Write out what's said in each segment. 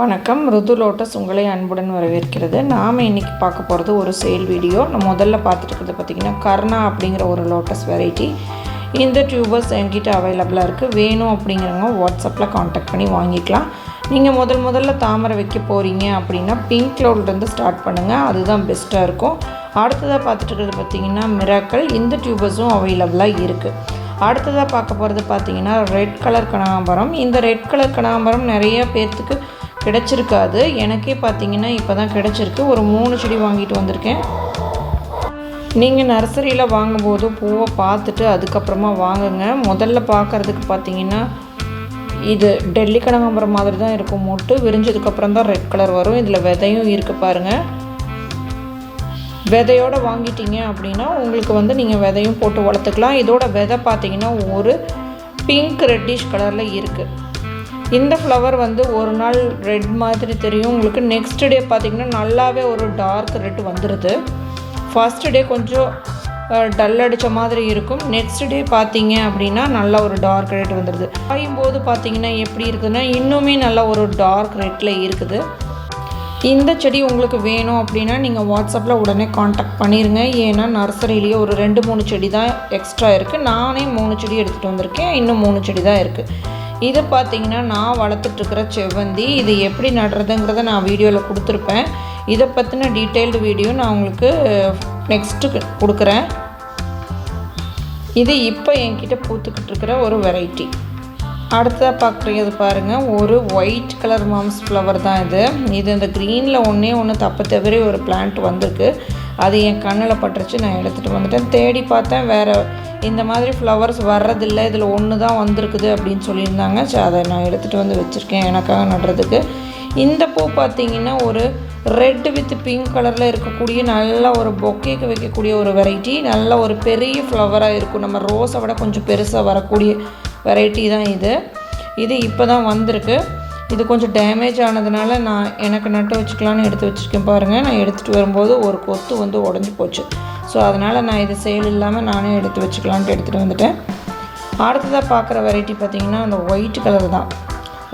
வணக்கம். ருது லோட்டஸ் உங்களை அன்புடன் வரவேற்கிறது. நாம் இன்றைக்கி பார்க்க போகிறது ஒரு சேல் வீடியோ. நான் முதல்ல பார்த்துட்டு இருக்கிறது பார்த்திங்கன்னா கர்ணா அப்படிங்கிற ஒரு லோட்டஸ் வெரைட்டி. இந்த டியூபர்ஸ் என்கிட்ட அவைலபிளாக இருக்குது வேணும் அப்படிங்கிறவங்க வாட்ஸ்அப்பில் காண்டாக்ட் பண்ணி வாங்கிக்கலாம். நீங்கள் முதல் முதல்ல தாமரை வைக்க போகிறீங்க அப்படின்னா பிங்க் க்ளவுட்லேருந்து ஸ்டார்ட் பண்ணுங்கள் அதுதான் பெஸ்ட்டாக இருக்கும். அடுத்ததாக பார்த்துட்டு இருக்கிறது பார்த்திங்கன்னா மிராக்கள் இந்த டியூபர்ஸும் அவைலபிளாக இருக்குது அடுத்ததாக பார்க்க போகிறது பார்த்தீங்கன்னா ரெட் கலர் கனகாம்பரம். இந்த ரெட் கலர் கனகாம்பரம் நிறைய பேர்த்துக்கு கிடச்சிருக்காது. எனக்கே பார்த்தீங்கன்னா இப்போ தான் கிடச்சிருக்கு. ஒரு மூணு செடி வாங்கிட்டு வந்திருக்கேன். நீங்கள் நர்சரியில் வாங்கும்போது பூவை பார்த்துட்டு அதுக்கப்புறமா வாங்குங்க. முதல்ல பார்க்குறதுக்கு பார்த்தீங்கன்னா இது டெல்லி கனகாம்பரம் மாதிரி தான் இருக்கும் மொட்டு. விரிஞ்சதுக்கப்புறம் தான் ரெட் கலர் வரும். இதில் விதையும் இருக்குது பாருங்கள் விதையோடு வாங்கிட்டீங்க அப்படின்னா உங்களுக்கு வந்து நீங்கள் விதையும் போட்டு வளர்த்துக்கலாம். இதோட விதை பார்த்தீங்கன்னா ஒரு பிங்க் ரெட்டிஷ் கலரில் இருக்குது இந்த ஃப்ளவர் வந்து ஒரு நாள் ரெட் மாதிரி தெரியும். உங்களுக்கு நெக்ஸ்ட் டே பார்த்திங்கன்னா நல்லாவே ஒரு டார்க் ரெட் வந்துடுது ஃபர்ஸ்ட் டே கொஞ்சம் டல் அடித்த மாதிரி இருக்கும். நெக்ஸ்ட் டே பார்த்தீங்க அப்படின்னா நல்லா ஒரு டார்க் ரெட் வந்துடுது காயும் போது பார்த்தீங்கன்னா எப்படி இருக்குதுன்னா இன்னுமே நல்லா ஒரு டார்க் ரெட்டில் இருக்குது. இந்த செடி உங்களுக்கு வேணும் அப்படின்னா நீங்கள் வாட்ஸ்அப்பில் உடனே காண்டாக்ட் பண்ணிடுங்க ஏன்னா நர்சரியிலேயே ஒரு ரெண்டு மூணு செடி தான் எக்ஸ்ட்ரா இருக்குது நானே மூணு செடி எடுத்துகிட்டு வந்திருக்கேன். இன்னும் மூணு செடி தான் இருக்குது இது பார்த்தீங்கன்னா நான் வளர்த்துட்ருக்கிற செவ்வந்தி இது எப்படி நடுறதுங்கிறத நான் வீடியோவில் கொடுத்துருப்பேன். இதை பற்றின டீட்டெயில்டு வீடியோ நான் உங்களுக்கு நெக்ஸ்ட்டு கொடுக்குறேன். இது இப்போ என்கிட்ட பூத்துக்கிட்டு இருக்கிற ஒரு வெரைட்டி. அடுத்ததாக பார்க்குறது பாருங்கள் ஒரு ஒயிட் கலர் மாம்ஸ் ஃப்ளவர் தான் இது. இது இந்த க்ரீனில் ஒன்றே ஒன்று தப்பு தவிர ஒரு பிளான்ட் வந்திருக்கு. அது என் கண்ணில் பட்டுருச்சு நான் எடுத்துகிட்டு வந்துட்டேன். தேடி பார்த்தேன் வேறு இந்த மாதிரி ஃப்ளவர்ஸ் வர்றதில்லை இதில் ஒன்று தான் வந்திருக்குது அப்படின்னு சொல்லியிருந்தாங்க. ஸோ அதை நான் எடுத்துகிட்டு வந்து வச்சுருக்கேன் எனக்காக நடுறதுக்கு. இந்த பூ பார்த்தீங்கன்னா ஒரு ரெட் வித் பிங்க் கலரில் இருக்கக்கூடிய நல்ல ஒரு பொக்கேக்கு வைக்கக்கூடிய ஒரு வெரைட்டி நல்ல ஒரு பெரிய ஃப்ளவராக இருக்கும். நம்ம ரோஸை விட கொஞ்சம் பெருசாக வரக்கூடிய வெரைட்டி தான் இது. இது இப்போ தான் வந்திருக்கு. இது கொஞ்சம் டேமேஜ் ஆனதுனால நான் எனக்கு நட்டு வச்சுக்கலான்னு எடுத்து வச்சுருக்கேன் பாருங்கள் நான் எடுத்துகிட்டு வரும்போது ஒரு கொத்து வந்து உடஞ்சி போச்சு. ஸோ அதனால் நான் இது சேல் இல்லாமல் நானே எடுத்து வச்சுக்கலான்ட்டு எடுத்துகிட்டு வந்துட்டேன். அடுத்ததாக பார்க்குற வெரைட்டி பார்த்திங்கன்னா அந்த ஒயிட் கலர் தான்.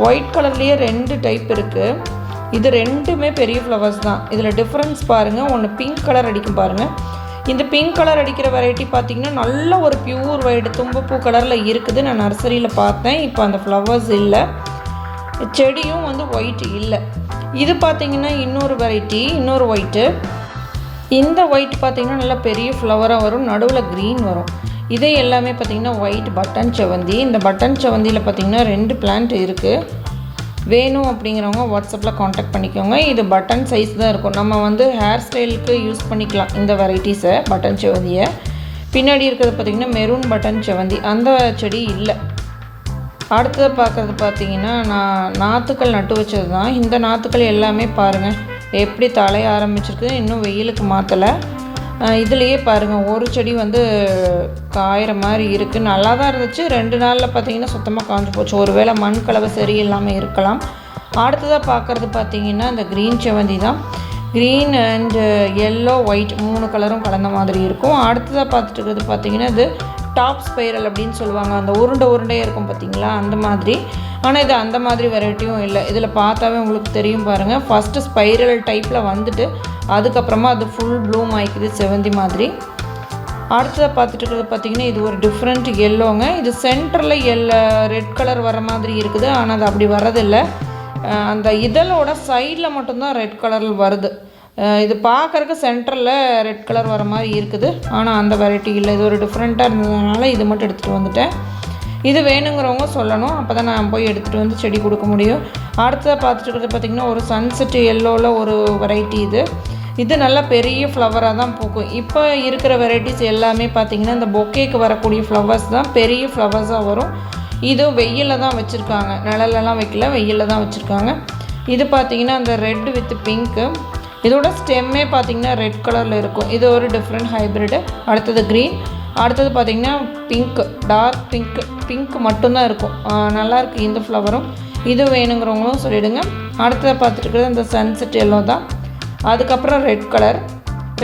ஒயிட் கலர்லேயே ரெண்டு டைப் இருக்குது இது ரெண்டுமே பெரிய ஃப்ளவர்ஸ் தான். இதில் டிஃப்ரென்ஸ் பாருங்கள் ஒன்று பிங்க் கலர் அடிக்கும் பாருங்கள் இந்த பிங்க் கலர் அடிக்கிற வெரைட்டி பார்த்திங்கன்னா நல்ல ஒரு பியூர் ஒயிட் தும்பப்பூ கலரில் இருக்குது. நான் நர்சரியில் பார்த்தேன். இப்போ அந்த ஃப்ளவர்ஸ் இல்லை. செடியும் வந்து ஒயிட் இல்லை. இது பார்த்திங்கன்னா இன்னொரு வெரைட்டி இன்னொரு ஒயிட்டு இந்த ஒயிட் பார்த்திங்கன்னா நல்லா பெரிய ஃப்ளவராக வரும். நடுவில் க்ரீன் வரும். இதே எல்லாமே பார்த்திங்கன்னா ஒயிட் பட்டன் செவந்தி இந்த பட்டன் செவந்தியில் பார்த்திங்கன்னா ரெண்டு பிளான்ட் இருக்குது வேணும் அப்படிங்கிறவங்க வாட்ஸ்அப்பில் காண்டாக்ட் பண்ணிக்கோங்க. இது பட்டன் சைஸ் தான் இருக்கும். நம்ம வந்து ஹேர் ஸ்டைலுக்கு யூஸ் பண்ணிக்கலாம் இந்த வெரைட்டிஸை பட்டன் செவந்தியை பின்னாடி இருக்கிறது பார்த்திங்கன்னா மெரூன் பட்டன் செவந்தி அந்த செடி இல்லை. அடுத்தது பார்க்குறது பார்த்தீங்கன்னா நான் நாற்றுக்கள் நட்டு வச்சது தான் இந்த நாற்றுக்கள் எல்லாமே பாருங்கள் எப்படி தலைய ஆரம்பிச்சிருக்கு இன்னும் வெயிலுக்கு மாற்றலை இதுலேயே பாருங்கள் ஒரு செடி வந்து காயிற மாதிரி இருக்குது நல்லா தான் இருந்துச்சு. ரெண்டு நாளில் பார்த்தீங்கன்னா சுத்தமாக காஞ்சு போச்சு. ஒரு வேளை மண் கலவை சரியில்லாமல் இருக்கலாம். அடுத்ததாக பார்க்குறது பார்த்தீங்கன்னா இந்த க்ரீன் செவந்தி தான். க்ரீன் அண்டு எல்லோ ஒயிட் மூணு கலரும் கலந்த மாதிரி இருக்கும். அடுத்ததாக பார்த்துட்டு இருக்கிறது பார்த்தீங்கன்னா இது டாப் ஸ்பைரல் அப்படின்னு சொல்லுவாங்க. அந்த உருண்டை உருண்டையாக இருக்கும் பார்த்தீங்களா அந்த மாதிரி. ஆனால் இது அந்த மாதிரி வெரைட்டியும் இல்லை. இதில் பார்த்தாவே உங்களுக்கு தெரியும் பாருங்கள் ஃபஸ்ட்டு ஸ்பைரல் டைப்பில் வந்துட்டு அதுக்கப்புறமா அது ஃபுல் ப்ளூம் ஆயிக்குது செவந்தி மாதிரி. அடுத்ததாக பார்த்துட்டு இருக்கிறது பார்த்திங்கன்னா இது ஒரு டிஃப்ரெண்ட் எல்லோங்க இது சென்டரில் எல்லோ ரெட் கலர் வர மாதிரி இருக்குது. ஆனால் அது அப்படி வரதில்லை அந்த இதழோட சைடில் மட்டும்தான் ரெட் கலரில் வருது. இது பார்க்குறக்கு சென்டரில் ரெட் கலர் வர மாதிரி இருக்குது. ஆனால் அந்த வெரைட்டி இல்லை. இது ஒரு டிஃப்ரெண்ட்டாக இருந்ததுனால இது மட்டும் எடுத்துகிட்டு வந்துட்டேன். இது வேணுங்கிறவங்க சொல்லணும். அப்போ தான் நான் போய் எடுத்துகிட்டு வந்து செடி கொடுக்க முடியும். அடுத்ததாக பார்த்துட்டு இருக்கிறது பார்த்திங்கன்னா ஒரு சன்செட் எல்லோவில் ஒரு வெரைட்டி இது. இது நல்லா பெரிய ஃப்ளவராக தான் பூக்கும். இப்போ இருக்கிற வெரைட்டிஸ் எல்லாமே பார்த்திங்கன்னா இந்த பொக்கேக்கு வரக்கூடிய ஃப்ளவர்ஸ் தான் பெரிய ஃப்ளவர்ஸாக வரும். இதுவும் வெயிலில் தான் வச்சுருக்காங்க. நிழலெல்லாம் வைக்கல வெயிலில் தான் வச்சுருக்காங்க. இது பார்த்திங்கன்னா அந்த ரெட் வித் பிங்க்கு இதோட ஸ்டெம்மே பார்த்திங்கன்னா ரெட் கலரில் இருக்கும். இது ஒரு டிஃப்ரெண்ட் ஹைப்ரிடு அடுத்தது க்ரீன் அடுத்தது பார்த்திங்கன்னா பிங்க் டார்க் பிங்க் பிங்க் மட்டும்தான் இருக்கும். நல்லாயிருக்கு இந்த ஃப்ளவரும் இது வேணுங்கிறவங்களும் சொல்லிவிடுங்க அடுத்ததை பார்த்துட்டுருக்குறது இந்த சன்செட் எல்லோ தான். அதுக்கப்புறம் ரெட் கலர்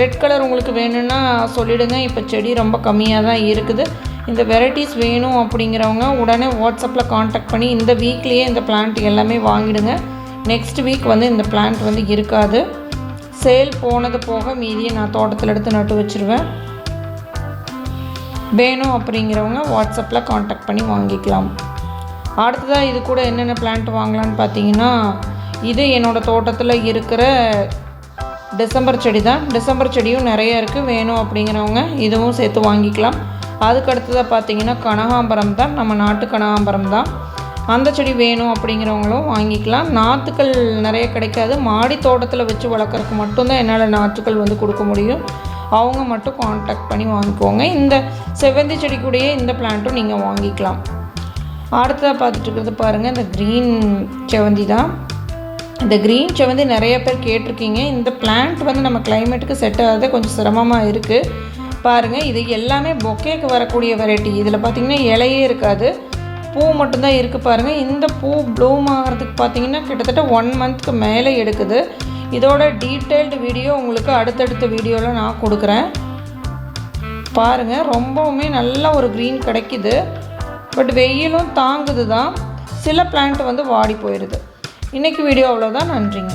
ரெட் கலர் உங்களுக்கு வேணும்னா சொல்லிவிடுங்க இப்போ செடி ரொம்ப கம்மியாக தான் இருக்குது. இந்த வெரைட்டிஸ் வேணும் அப்படிங்கிறவங்க உடனே வாட்ஸ்அப்பில் காண்டாக்ட் பண்ணி இந்த வீக்லேயே இந்த பிளான்ட் எல்லாமே வாங்கிடுங்க. நெக்ஸ்ட் வீக் வந்து இந்த பிளான்ட் வந்து இருக்காது. சேல் போனது போக மீதியை நான் தோட்டத்தில் எடுத்து நட்டு வச்சுருவேன். வேணும் அப்படிங்கிறவங்க வாட்ஸ்அப்பில் காண்டாக்ட் பண்ணி வாங்கிக்கலாம். அடுத்ததாக இது கூட என்னென்ன பிளான்ட் வாங்கலான்னு பார்த்தீங்கன்னா இது என்னோடய தோட்டத்தில் இருக்கிற டிசம்பர் செடி தான் டிசம்பர் செடியும் நிறைய இருக்குது வேணும் அப்படிங்கிறவங்க இதுவும் சேர்த்து வாங்கிக்கலாம். அதுக்கு அடுத்ததாக பார்த்தீங்கன்னா கனகாம்பரம் தான். நம்ம நாட்டு கனகாம்பரம் தான். அந்த செடி வேணும் அப்படிங்கிறவங்களும் வாங்கிக்கலாம். நாற்றுக்கள் நிறைய கிடைக்காது. மாடி தோட்டத்தில் வச்சு வளர்க்குறதுக்கு மட்டும்தான் என்னால் நாற்றுக்கள் வந்து கொடுக்க முடியும். அவங்க மட்டும் காண்டாக்ட் பண்ணி வாங்கிக்கோங்க. இந்த செவ்வந்தி செடி கூடயே இந்த பிளான்ட்டும் நீங்கள் வாங்கிக்கலாம். அடுத்ததாக பார்த்துட்டு இருக்கிறது பாருங்கள் இந்த க்ரீன் செவந்தி தான். இந்த க்ரீன் செவந்தி நிறைய பேர் கேட்டிருக்கீங்க. இந்த பிளான்ட் வந்து நம்ம கிளைமேட்டுக்கு செட் ஆகாத. கொஞ்சம் சிரமமாக இருக்குது பாருங்கள் இது எல்லாமே பொக்கேக்கு வரக்கூடிய வெரைட்டி இதில் பார்த்திங்கன்னா இலையே இருக்காது. பூ மட்டும்தான் இருக்குது பாருங்கள் இந்த பூ ப்ளூம் ஆகிறதுக்கு பார்த்தீங்கன்னா கிட்டத்தட்ட ஒன் மந்த்க்கு மேலே எடுக்குது. இதோட டீட்டெயில்டு வீடியோ உங்களுக்கு அடுத்தடுத்த வீடியோவில் நான் கொடுக்குறேன். பாருங்கள் ரொம்பவுமே நல்ல ஒரு க்ரீன் கிடைக்குது. பட் வெயிலும் தாங்குது தான் சில பிளான்ட் வந்து வாடி போயிடுது இன்றைக்கி வீடியோ அவ்வளோதான் நன்றிங்க.